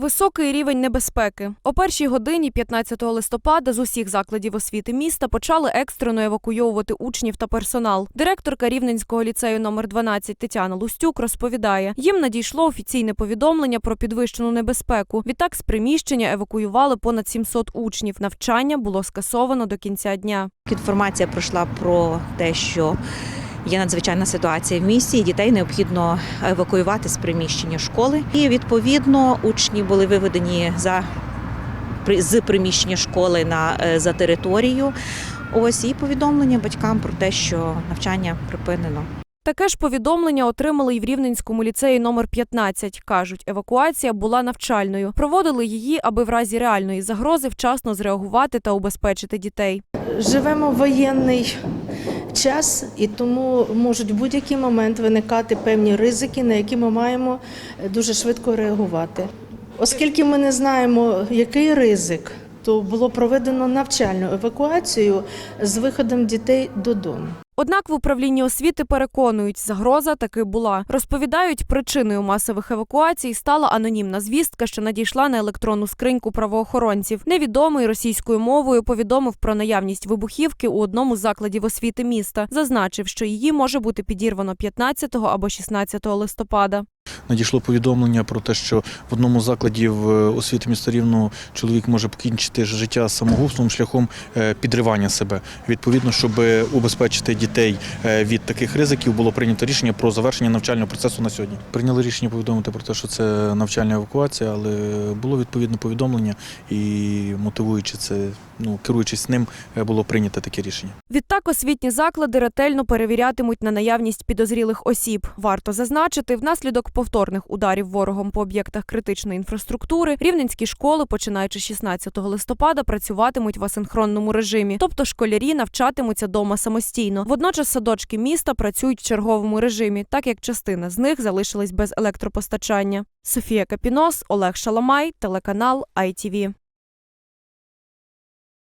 Високий рівень небезпеки. О першій годині 15 листопада з усіх закладів освіти міста почали екстрено евакуйовувати учнів та персонал. Директорка Рівненського ліцею номер 12 Тетяна Лустюк розповідає, їм надійшло офіційне повідомлення про підвищену небезпеку. Відтак з приміщення евакуювали понад 700 учнів. Навчання було скасовано до кінця дня. Інформація пройшла про те, що є надзвичайна ситуація в місті, і дітей необхідно евакуювати з приміщення школи. І відповідно учні були виведені за при- з приміщення школи на е, за територію. Ось і повідомлення батькам про те, що навчання припинено. Таке ж повідомлення отримали і в Рівненському ліцеї номер 15. Кажуть, евакуація була навчальною. Проводили її, аби в разі реальної загрози вчасно зреагувати та убезпечити дітей. Живемо в воєнний час, і тому можуть в будь-який момент виникати певні ризики, на які ми маємо е, дуже швидко реагувати. Оскільки ми не знаємо, який ризик, то було проведено навчальну евакуацію з виходом дітей додому. Однак в управлінні освіти переконують, загроза таки була. Розповідають, причиною масових евакуацій стала анонімна звістка, що надійшла на електронну скриньку правоохоронців. Невідомий російською мовою повідомив про наявність вибухівки у одному з закладів освіти міста. Зазначив, що її може бути підірвано 15 або 16 листопада. Надійшло повідомлення про те, що в одному з закладів е, освіти міста Рівного чоловік може покінчити життя самогубством шляхом е, підривання себе. Відповідно, щоб убезпечити дітей е, від таких ризиків, було прийнято рішення про завершення навчального процесу на сьогодні. Прийняли рішення повідомити про те, що це навчальна евакуація, але було відповідне повідомлення і мотивуючи це, ну керуючись ним, було прийнято таке рішення. Відтак освітні заклади ретельно перевірятимуть на наявність підозрілих осіб. Варто зазначити, внаслідок повторних ударів ворогом по об'єктах критичної інфраструктури рівненські школи, починаючи 16 листопада, працюватимуть в асинхронному режимі, тобто школярі навчатимуться дома самостійно. Водночас садочки міста працюють в черговому режимі, так як частина з них залишилась без електропостачання. Софія Капінос, Олег Шаламай, телеканал ITV.